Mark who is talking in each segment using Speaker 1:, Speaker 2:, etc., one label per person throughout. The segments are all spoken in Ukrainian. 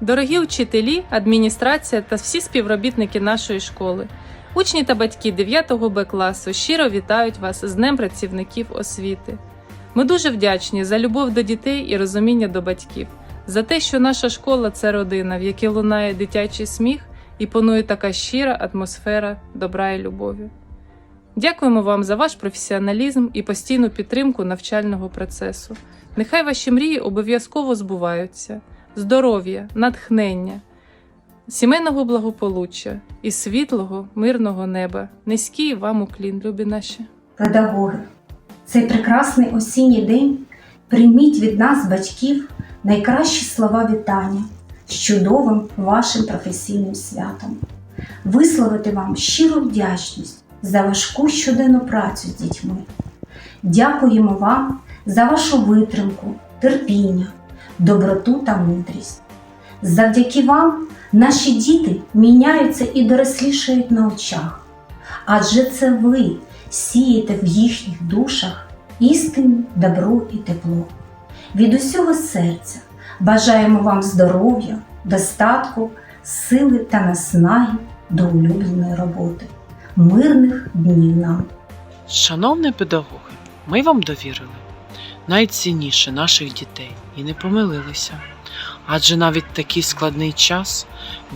Speaker 1: Дорогі вчителі, адміністрація та всі співробітники нашої школи. Учні та батьки 9 Б класу щиро вітають вас з Днем працівників освіти. Ми дуже вдячні за любов до дітей і розуміння до батьків, за те, що наша школа це родина, в якій лунає дитячий сміх і панує така щира атмосфера добра і любові. Дякуємо вам за ваш професіоналізм і постійну підтримку навчального процесу. Нехай ваші мрії обов'язково збуваються, здоров'я, натхнення, сімейного благополуччя і світлого, мирного неба. Низький вам уклін, любі наші.
Speaker 2: Педагоги, цей прекрасний осінній день прийміть від нас, батьків, найкращі слова вітання з чудовим вашим професійним святом, висловити вам щиру вдячність за важку щоденну працю з дітьми. Дякуємо вам за вашу витримку, терпіння, доброту та мудрість. Завдяки вам наші діти міняються і дорослішають на очах, адже це ви сієте в їхніх душах істину, добро і тепло. Від усього серця бажаємо вам здоров'я, достатку, сили та наснаги до улюбленої роботи, мирних днів нам.
Speaker 3: Шановні педагоги, ми вам довірили найцінніше наших дітей і не помилилися. Адже навіть такий складний час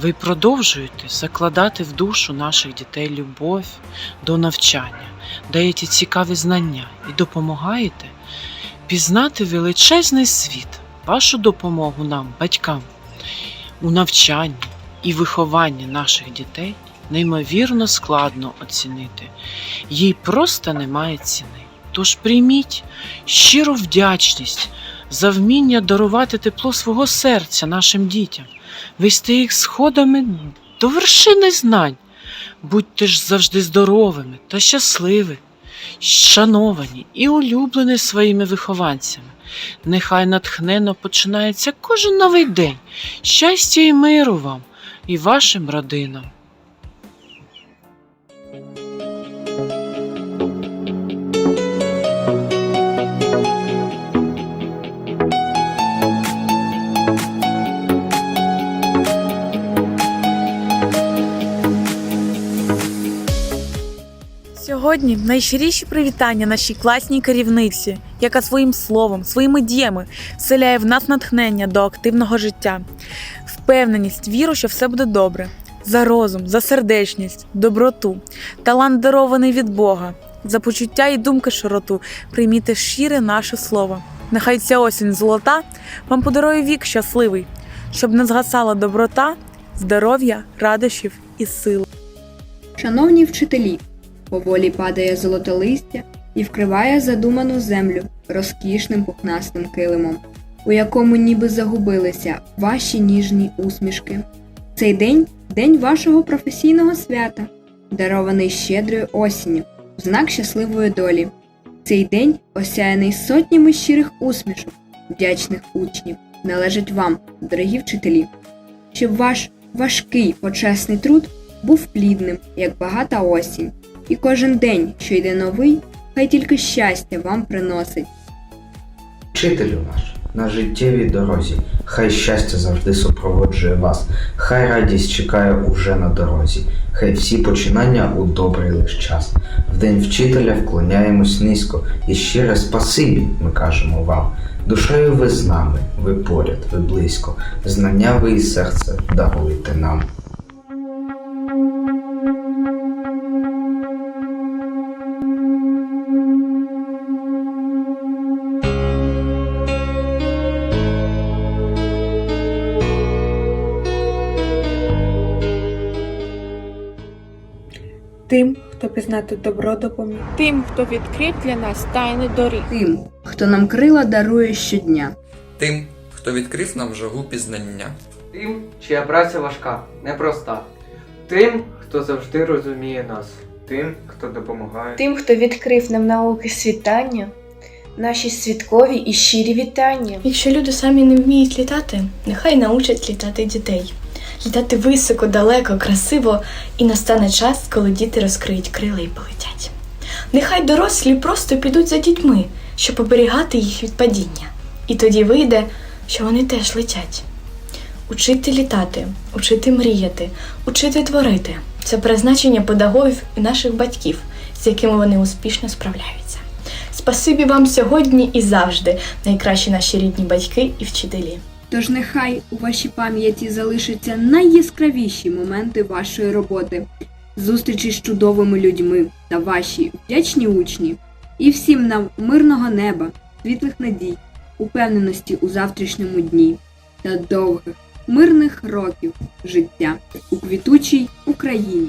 Speaker 3: ви продовжуєте закладати в душу наших дітей любов до навчання, даєте цікаві знання і допомагаєте пізнати величезний світ, вашу допомогу нам, батькам, у навчанні і вихованні наших дітей неймовірно складно оцінити. Їй просто немає ціни. Тож прийміть щиру вдячність за вміння дарувати тепло свого серця нашим дітям, вести їх сходами до вершини знань. Будьте ж завжди здоровими та щасливі, шановані і улюблені своїми вихованцями. Нехай натхненно починається кожен новий день. Щастя і миру вам і вашим родинам.
Speaker 4: Сьогодні найщиріші привітання нашій класній керівниці, яка своїм словом, своїми діями вселяє в нас натхнення до активного життя, впевненість, віру, що все буде добре, за розум, за сердечність, доброту, талант дарований від Бога, за почуття і думки широту, прийміте щире наше слово. Нехай ця осінь золота вам подарує вік щасливий, щоб не згасала доброта, здоров'я, радощів і сил.
Speaker 5: Шановні вчителі, поволі падає золоте листя і вкриває задуману землю розкішним пухнастим килимом, у якому ніби загубилися ваші ніжні усмішки. Цей день день вашого професійного свята, дарований щедрою осінню, в знак щасливої долі. Цей день, осяяний сотнями щирих усмішок, вдячних учнів, належить вам, дорогі вчителі, щоб ваш важкий почесний труд був плідним, як багата осінь, і кожен день, що йде новий, хай тільки щастя вам приносить.
Speaker 6: Вчителю наш, на життєвій дорозі, хай щастя завжди супроводжує вас, хай радість чекає уже на дорозі, хай всі починання у добрий лиш час. В день вчителя вклоняємось низько і щире спасибі ми кажемо вам. Душею ви з нами, ви поряд, ви близько, знання ви і серце даруєте нам.
Speaker 7: Тим, хто пізнати добро допоміг.
Speaker 8: тим, хто відкрив для нас тайни доріг.
Speaker 5: Тим, хто нам крила дарує щодня.
Speaker 9: тим, хто відкрив нам жагу пізнання,
Speaker 10: Тим, чия праця важка, непроста. Тим, хто завжди розуміє нас. Тим, хто допомагає.
Speaker 8: Тим, хто відкрив нам науки світання, наші святкові і щирі вітання.
Speaker 11: Якщо люди самі не вміють літати, нехай научать літати дітей. Літати високо, далеко, красиво, і настане час, коли діти розкриють крила і полетять. Нехай дорослі просто підуть за дітьми, щоб оберігати їх від падіння. І тоді вийде, що вони теж летять. Учити літати, учити мріяти, учити творити це призначення педагогів і наших батьків, з якими вони успішно справляються. Спасибі вам сьогодні і завжди, найкращі наші рідні батьки і вчителі.
Speaker 5: Тож нехай у вашій пам'яті залишаться найяскравіші моменти вашої роботи, зустрічі з чудовими людьми та ваші вдячні учні. І всім нам мирного неба, світлих надій, упевненості у завтрашньому дні та довгих, мирних років життя у квітучій Україні.